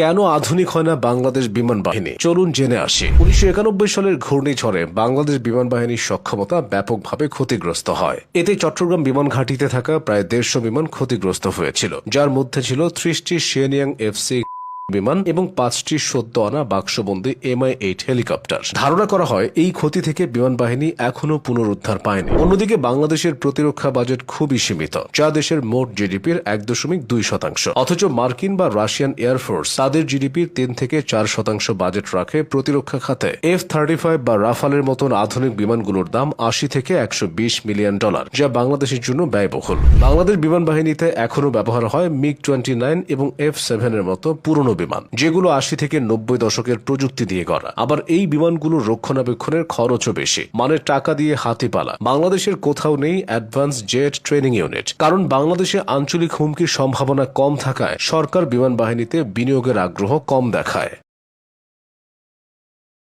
কেন আধুনিক হয় না বাংলাদেশ বিমান বাহিনী? চলুন জেনে আসি। উনিশশো একানব্বই সালের ঘূর্ণিঝড়ে বাংলাদেশ বিমান বাহিনীর সক্ষমতা ব্যাপকভাবে ক্ষতিগ্রস্ত হয়। এতে চট্টগ্রাম বিমান ঘাঁটিতে থাকা প্রায় দেড়শো বিমান ক্ষতিগ্রস্ত হয়েছিল, যার মধ্যে ছিল ত্রিশটি শেনিয়াং এফসি বিমান এবং পাঁচটি সদ্য আনা বাক্সবন্দি এমআই এইট হেলিকপ্টার। ধারণা করা হয়, এই ক্ষতি থেকে বিমান বাহিনী এখনও পুনরুদ্ধার পায়নি। অন্যদিকে বাংলাদেশের প্রতিরক্ষা বাজেট খুবই সীমিত, যা দেশের মোট জিডিপির এক দশমিক দুই শতাংশ। অথচ মার্কিন বা রাশিয়ান এয়ারফোর্স তাদের জিডিপির তিন থেকে চার শতাংশ বাজেট রাখে প্রতিরক্ষা খাতে। এফ থার্টি ফাইভ বা রাফালের মতন আধুনিক বিমানগুলোর দাম আশি থেকে একশো বিশ মিলিয়ন ডলার, যা বাংলাদেশের জন্য ব্যয়বহুল। বাংলাদেশ বিমান বাহিনীতে এখনও ব্যবহার হয় মিগ টোয়েন্টি নাইন এবং এফ সেভেনের মতো পুরনো বিমান, যেগুলো আশি থেকে নব্বই দশকের প্রযুক্তি দিয়ে করা আবার এই বিমানগুলোর রক্ষণাবেক্ষণের খরচও বেশি মানে টাকা দিয়ে হাতি পালা বাংলাদেশের কোথাও নেই অ্যাডভান্স জেট ট্রেনিং ইউনিট। কারণ বাংলাদেশে আঞ্চলিক হুমকির সম্ভাবনা কম থাকায় সরকার বিমান বাহিনীতে বিনিয়োগের আগ্রহ কম দেখায়।